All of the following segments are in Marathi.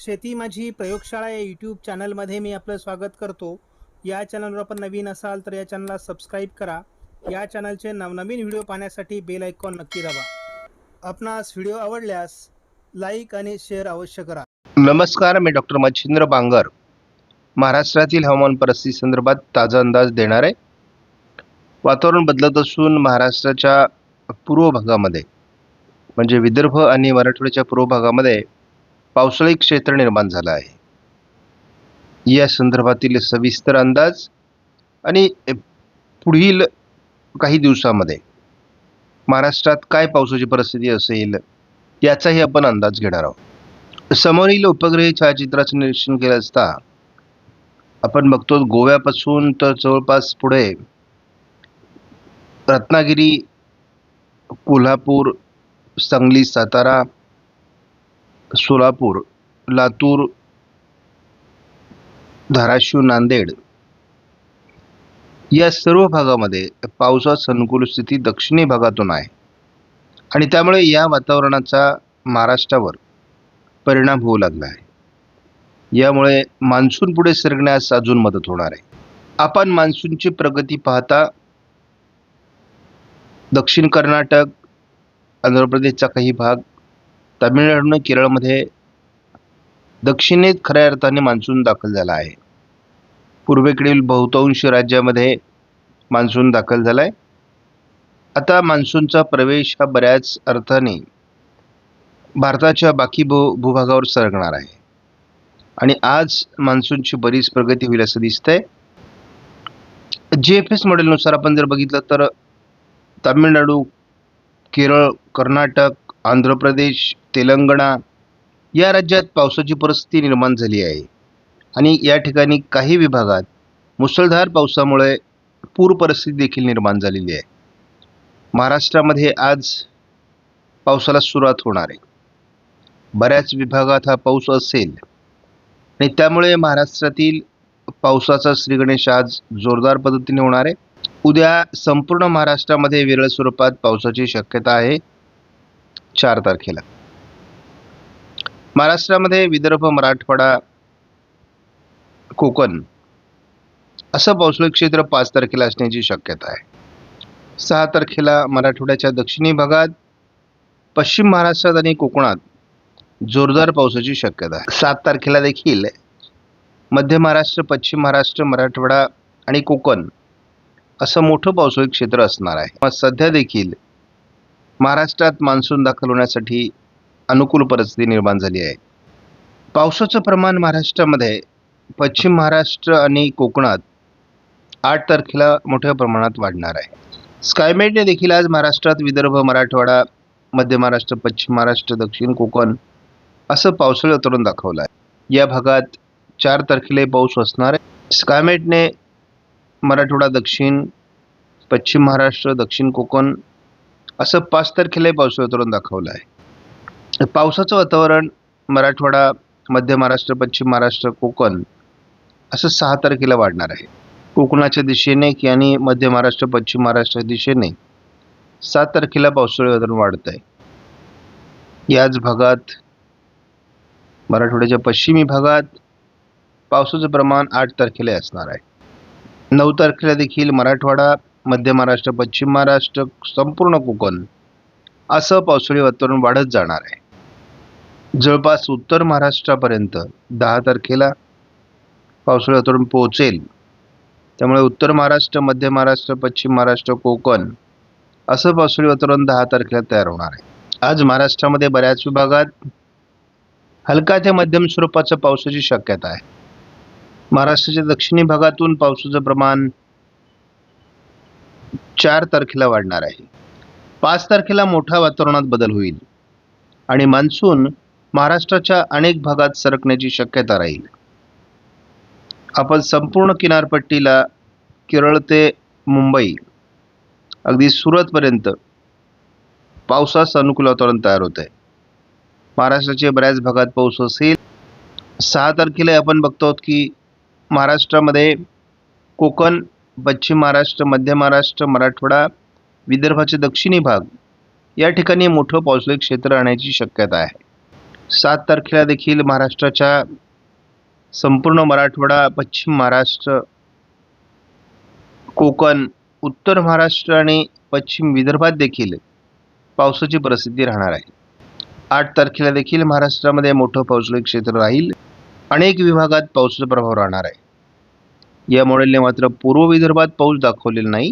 शेती माझी प्रयोगशाळा या यूट्यूब चॅनलमध्ये मी आपलं स्वागत करतो. या चॅनलवर आपण नवीन असाल तर या चॅनलला सबस्क्राईब करा. या चॅनलचे नवनवीन व्हिडिओ पाहण्यासाठी बेल आयकॉन नक्की दाबा. आपणास व्हिडिओ आवडल्यास लाईक आणि शेअर अवश्य करा. नमस्कार मी डॉक्टर मच्छिंद्र बांगर. महाराष्ट्रातील हवामान परिस्थिती संदर्भात ताजा अंदाज देणार आहे. वातावरण बदलत असून महाराष्ट्राच्या पूर्व भागामध्ये म्हणजे विदर्भ आणि मराठवाड्याच्या पूर्व भागामध्ये पावसाळी क्षेत्र निर्माण झालं आहे. या संदर्भातील सविस्तर अंदाज आणि पुढील काही दिवसामध्ये महाराष्ट्रात काय पावसाची परिस्थिती असेल याचाही आपण अंदाज घेणार आहोत. समोरील उपग्रही छायाचित्राचं निरीक्षण केलं असता आपण बघतो गोव्यापासून तर जवळपास पुढे रत्नागिरी कोल्हापूर सांगली सातारा सोलापूर लातूर धाराशिव नांदेड. या सर्व भागामध्ये पावसात अनुकूल स्थिती दक्षिणी भागातून आहे. आणि त्यामुळे या वातावरणाचा महाराष्ट्रावर परिणाम होऊ लागला आहे. यामुळे मान्सून पुढे सरगण्यास अजून मदत होणार आहे. आपण मान्सूनची प्रगती पाहता दक्षिण कर्नाटक आंध्र प्रदेशचा काही भाग तामिळनाडू आणि केरळमध्ये दक्षिणेत खऱ्या अर्थाने मान्सून दाखल झाला आहे. पूर्वेकडील बहुतांश राज्यामध्ये मान्सून दाखल झाला आहे आता मान्सूनचा प्रवेश हा बऱ्याच अर्थाने भारताच्या बाकी भू भूभागावर सरकणार आहे. आणि आज मान्सूनची बरीच प्रगती होईल असं दिसतंय. जी एफ एस मॉडेलनुसार आपण जर बघितलं तर तामिळनाडू केरळ कर्नाटक आंध्र प्रदेश तेलंगणा या राज्यात पावसाची परिस्थिती निर्माण झाली आहे. आणि या ठिकाणी काही विभागात मुसळधार पावसामुळे पूर परिस्थिती देखील निर्माण झालेली आहे. महाराष्ट्रामध्ये आज पावसाला सुरुवात होणार आहे. बऱ्याच विभागात हा पाऊस असेल. आणि त्यामुळे महाराष्ट्रातील पावसाचा श्रीगणेश आज जोरदार पद्धतीने होणार आहे. उद्या संपूर्ण महाराष्ट्रामध्ये विरळ स्वरूपात पावसाची शक्यता आहे. चार तारखेला. महाराष्ट्रामध्ये विदर्भ मराठवाडा कोकण असं पावसाळी क्षेत्र पाच तारखेला असण्याची शक्यता आहे. सहा तारखेला मराठवाड्याच्या दक्षिणी भागात पश्चिम महाराष्ट्रात आणि कोकणात जोरदार पावसाची शक्यता आहे. सात तारखेला देखील मध्य महाराष्ट्र पश्चिम महाराष्ट्र मराठवाडा आणि कोकण असं मोठं पावसाळी क्षेत्र असणार आहे. मग सध्या देखील महाराष्ट्रात मान्सून दाखल होण्यासाठी अनुकूल परिस्थिती निर्माण झाली आहे. पावसाचं प्रमाण महाराष्ट्रामध्ये पश्चिम महाराष्ट्र आणि कोकणात आठ तारखेला मोठ्या प्रमाणात वाढणार आहे. स्कायमेटने देखील आज महाराष्ट्रात विदर्भ मराठवाडा मध्य महाराष्ट्र पश्चिम महाराष्ट्र दक्षिण कोकण असं पावसाळी वातावरण दाखवलं आहे. या भागात चार तारखेला पाऊस असणार आहे. स्कायमेटने मराठवाडा दक्षिण पश्चिम महाराष्ट्र दक्षिण कोकण असं पाच तारखेला पावसाळी वातावरण दाखवलं आहे. पावसाचं वातावरण मराठवाडा मध्य महाराष्ट्र पश्चिम महाराष्ट्र कोकण असं सहा तारखेला वाढणार आहे. कोकणाच्या दिशेने आणि मध्य महाराष्ट्र पश्चिम महाराष्ट्र दिशेने सात तारखेला पावसाळी वातावरण वाढत आहे. याच भागात मराठवाड्याच्या पश्चिमी भागात पावसाचं प्रमाण आठ तारखेला असणार आहे. नऊ तारखेला देखील मराठवाडा मध्य महाराष्ट्र पश्चिम महाराष्ट्र संपूर्ण कोकण असं पावसाळी वातावरण वाढत जाणार आहे. जवळपास उत्तर महाराष्ट्रापर्यंत दहा तारखेला पावसाळी वातावरण पोहोचेल. त्यामुळे उत्तर महाराष्ट्र मध्य महाराष्ट्र पश्चिम महाराष्ट्र कोकण असं पावसाळी वातावरण दहा तारखेला तयार होणार आहे. आज महाराष्ट्रामध्ये बऱ्याच विभागात हलका ते मध्यम स्वरूपाच्या पावसाची शक्यता आहे. महाराष्ट्राच्या दक्षिणी भागातून पावसाचं प्रमाण चार तारखेला वाढणार आहे. पाच तारखेला मोठ्या वातावरणात बदल होईल आणि मान्सून महाराष्ट्राच्या अनेक भागात सरकण्याची शक्यता राहील. आपण संपूर्ण किनारपट्टीला केरळ ते मुंबई अगदी सुरतपर्यंत पावसास अनुकूल वातावरण तयार होत आहे महाराष्ट्राच्या बऱ्याच भागात पाऊस असेल. सहा तारखेला आपण बघतो आहोत की महाराष्ट्रामध्ये कोकण पश्चिम महाराष्ट्र मध्य महाराष्ट्र मराठवाडा विदर्भाचे दक्षिणी भाग या ठिकाणी मोठं पावसाळी क्षेत्र राहण्याची शक्यता आहे. सात तारखेला देखील महाराष्ट्राच्या संपूर्ण मराठवाडा पश्चिम महाराष्ट्र कोकण उत्तर महाराष्ट्र आणि पश्चिम विदर्भात देखील पावसाची परिस्थिती राहणार आहे. आठ तारखेला देखील महाराष्ट्रामध्ये मोठं पावसाळी क्षेत्र राहील. अनेक विभागात पावसाचा प्रभाव राहणार आहे. या मॉडेलने मात्र पूर्व विदर्भात पाऊस दाखवलेला नाही.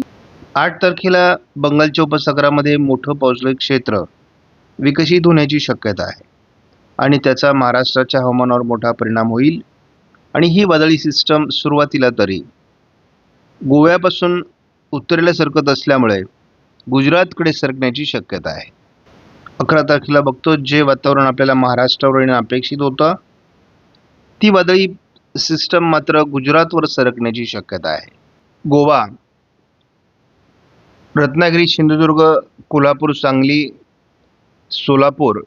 आठ तारखेला बंगालच्या उपसागरामध्ये मोठं पावसाळी क्षेत्र विकसित होण्याची शक्यता आहे. आणि त्याचा महाराष्ट्राच्या हवामानावर मोठा परिणाम होईल. आणि ही वादळी सिस्टम सुरुवातीला तरी. गोव्यापासून उत्तरेला सरकत असल्यामुळे गुजरातकडे सरकण्याची शक्यता आहे. अकरा तारखेला बघतो जे वातावरण आपल्याला महाराष्ट्रावर येणं अपेक्षित होतं ती वादळी सिस्टम मात्र गुजरातवर सरकण्याची शक्यता आहे. गोवा. रत्नागिरी सिंधुदुर्ग कोल्हापूर सांगली सोलापूर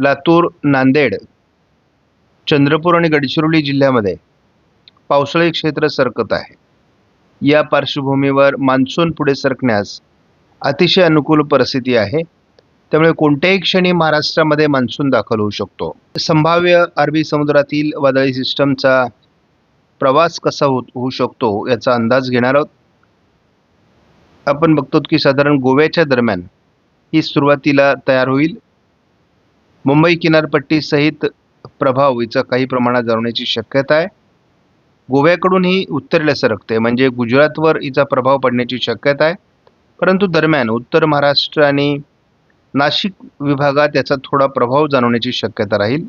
लातूर नांदेड चंद्रपूर आणि गडचिरोली जिल्ह्यामध्ये पावसाळी क्षेत्र सरकत आहे. या पार्श्वभूमीवर मान्सून पुढे सरकण्यास अतिशय अनुकूल परिस्थिती आहे. त्यामुळे कोणत्याही क्षणी महाराष्ट्रामध्ये मान्सून दाखल होऊ शकतो. संभाव्य अरबी समुद्रातील वादळी सिस्टमचा प्रवास कसा होत होऊ शकतो याचा अंदाज घेणार आहोत. आपण बघतो की साधारण गोव्याच्या दरम्यान ही सुरुवातीला तयार होईल. मुंबई किनारपट्टीसहित प्रभाव हिचा काही प्रमाणात जाणवण्याची शक्यता आहे. गोव्याकडून ही उत्तरेला सरकते म्हणजे गुजरातवर हिचा प्रभाव पडण्याची शक्यता आहे. परंतु दरम्यान उत्तर महाराष्ट्र आणि नाशिक विभागात याचा थोडा प्रभाव जाणवण्याची शक्यता राहील.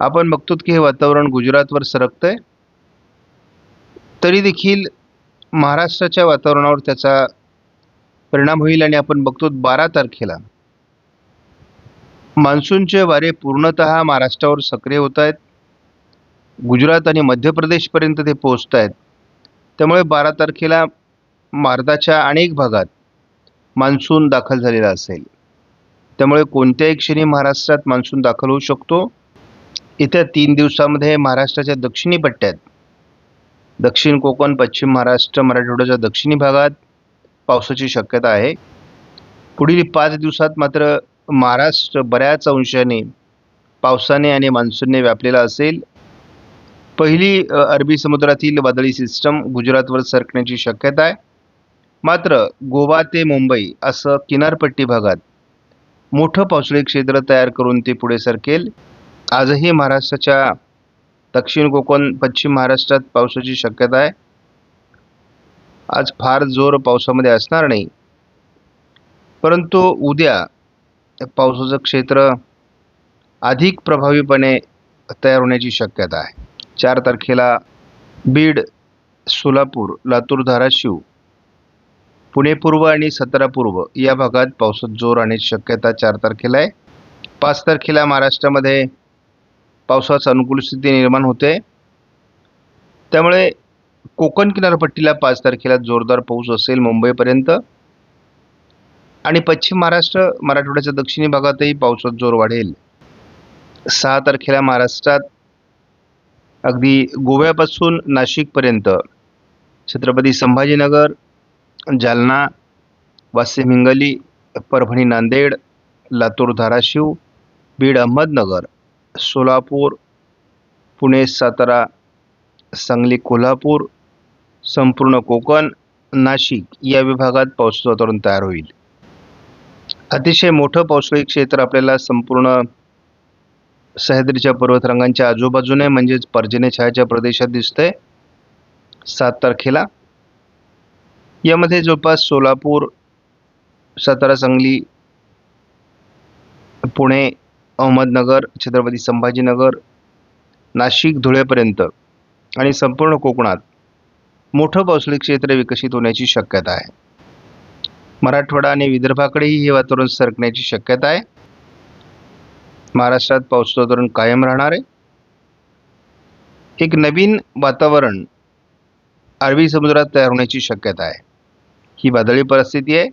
आपण बघतो की हे वातावरण गुजरातवर सरकतं आहे तरी देखील महाराष्ट्राच्या वातावरणावर त्याचा परिणाम होईल आणि आपण बघतो बारा तारखेला मान्सूनचे वारे पूर्णतः महाराष्ट्रावर सक्रिय होत आहेत. गुजरात आणि मध्य प्रदेशपर्यंत ते पोहोचत आहेत. त्यामुळे बारा तारखेला भारताच्या अनेक भागात मान्सून दाखल झालेला असेल. त्यामुळे कोणत्याही क्षणी महाराष्ट्रात मान्सून दाखल होऊ शकतो. येत्या तीन दिवसामध्ये महाराष्ट्राच्या दक्षिणी पट्ट्यात दक्षिण कोकण पश्चिम महाराष्ट्र मराठवाड्याच्या दक्षिणी भागात पावसाची शक्यता आहे. पुढील पाच दिवसात मात्र महाराष्ट्र बऱ्याच अंशाने पावसाने आणि मान्सूनने व्यापलेला असेल. पहिली अरबी समुद्रातील वादळी सिस्टम गुजरातवर सरकण्याची शक्यता आहे. मात्र गोवा ते मुंबई असं किनारपट्टी भागात मोठं पावसाळी क्षेत्र तयार करून ते पुढे सरकेल. आजही महाराष्ट्राच्या दक्षिण कोकण पश्चिम महाराष्ट्रात पावसाची शक्यता आहे. आज फार जोर पावसामध्ये असणार नाही. परंतु उद्या पावसाचं क्षेत्र अधिक प्रभावीपणे तयार होण्याची शक्यता आहे. चार तारखेला बीड सोलापूर लातूर धाराशिव पुणे पूर्व आणि सतरा पूर्व या भागात पावसात जोर आणण्याची शक्यता चार तारखेला आहे. पाच तारखेला महाराष्ट्रामध्ये पावसाचं अनुकूल स्थिती निर्माण होते. त्यामुळे कोकण किनारपट्टीला पाच तारखेला जोरदार पाऊस असेल मुंबईपर्यंत. आणि पश्चिम महाराष्ट्र मराठवाड्याच्या दक्षिणी भागातही पावसात जोर वाढेल. सहा तारखेला महाराष्ट्रात अगदी गोव्यापासून नाशिकपर्यंत छत्रपती संभाजीनगर जालना वाशिम हिंगली परभणी नांदेड लातूर धाराशिव बीड अहमदनगर सोलापूर पुणे सातारा सांगली कोल्हापूर संपूर्ण कोकण नाशिक या विभागात पावसाचं वातावरण तयार होईल. अतिशय मोठं पावसाळी क्षेत्र आपल्याला संपूर्ण सह्याद्रीच्या पर्वतरांगांच्या आजूबाजूने म्हणजेच पर्जन्य छायाच्या प्रदेशात दिसतंय. सात तारखेला. यामध्ये जवळपास सोलापूर सातारा सांगली पुणे अहमदनगर छत्रपती संभाजीनगर नाशिक धुळेपर्यंत आणि संपूर्ण कोकणात मोठं पावसाळी क्षेत्र विकसित होण्याची शक्यता आहे. मराठवाडा आणि विदर्भाकडेही हे वातावरण सरकण्याची शक्यता आहे. महाराष्ट्रात पाऊस वातावरण कायम राहणार आहे. एक नवीन वातावरण अरबी समुद्रात तयार होण्याची शक्यता आहे. ही वादळी परिस्थिती आहे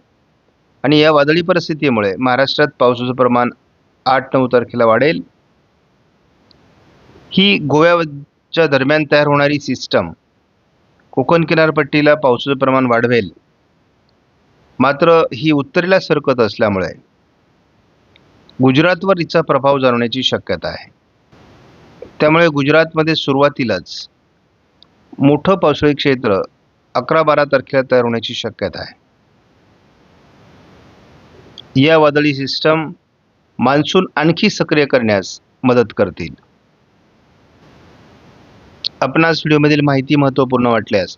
आणि या वादळी परिस्थितीमुळे महाराष्ट्रात पावसाचं प्रमाण आठ नऊ तारखेला वाढेल. ही गोव्याच्या दरम्यान तयार होणारी सिस्टम कोकण किनारपट्टीला पावसाचं प्रमाण वाढवेल. मात्र ही उत्तरेला सरकत असल्यामुळे गुजरातवर हिचा प्रभाव जाणवण्याची शक्यता आहे. त्यामुळे गुजरातमध्ये सुरुवातीलाच मोठं पावसाळी क्षेत्र अकरा बारा तारखेला तयार होण्याची शक्यता आहे. या वादळी सिस्टम मान्सून आणखी सक्रिय करण्यास मदत करतील. आपणास व्हिडिओमधील माहिती महत्त्वपूर्ण वाटल्यास